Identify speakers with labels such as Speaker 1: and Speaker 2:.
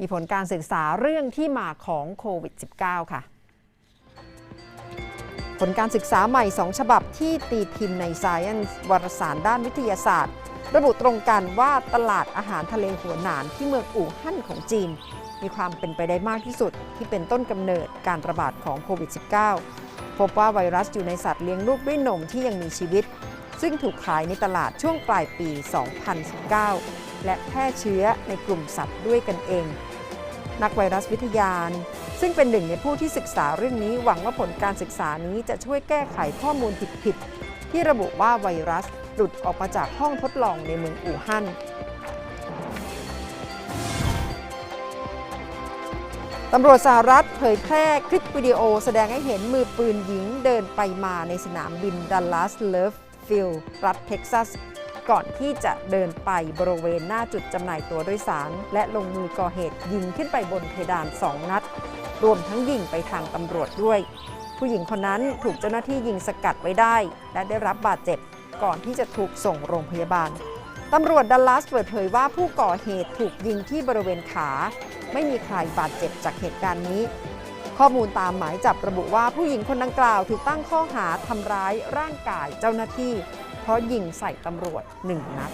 Speaker 1: มีผลการศึกษาเรื่องที่มาของโควิด -19 ค่ะ ผลการศึกษาใหม่ 2 ฉบับที่ตีพิมพ์ใน Science วารสารด้านวิทยาศาสตร์ ระบุตรงกันว่าตลาดอาหารทะเลหัวหนานที่เมืองอู่ฮั่นของจีน มีความเป็นไปได้มากที่สุดที่เป็นต้นกำเนิดการระบาดของโควิด -19 พบว่าไวรัสอยู่ในสัตว์เลี้ยงลูกด้วยนมที่ยังมีชีวิต ซึ่งถูกขายในตลาดช่วงปลายปี 2019 และแพร่เชื้อในกลุ่มสัตว์ด้วยกันเอง นักไวรัสวิทยาซึ่งเป็นหนึ่งในผู้ที่ศึกษาเรื่องนี้หวังว่าผลการศึกษานี้จะช่วยแก้ไขข้อมูลผิดๆที่ระบุว่าไวรัสหลุดออกมาจากห้องทดลองในเมืองอู่ฮั่นตำรวจสหรัฐเผยแพร่คลิปวิดีโอแสดงให้เห็นมือปืนหญิงเดินไปมาในสนามบินดัลลัสเลิฟฟิลด์รัฐเท็กซัส ก่อนที่จะเดินไปบริเวณหน้าจุดจำหน่ายตั๋วโดยสาร และลงมือก่อเหตุยิงขึ้นไปบนเพดานสองนัด รวมทั้งยิงไปทางตำรวจด้วย ผู้หญิงคนนั้นถูกเจ้าหน้าที่ยิงสกัดไว้ได้ และได้รับบาดเจ็บก่อนที่จะถูกส่งโรงพยาบาลตำรวจดัลลัสเปิดเผยว่าผู้ก่อเหตุถูกยิงที่บริเวณขา ไม่มีใครบาดเจ็บจากเหตุการณ์นี้ ข้อมูลตามหมายจับระบุว่าผู้หญิงคนดังกล่าวถูกตั้งข้อหาทำร้ายร่างกายเจ้าหน้าที่ เพราะยิงใส่ตำรวจหนึ่งนัด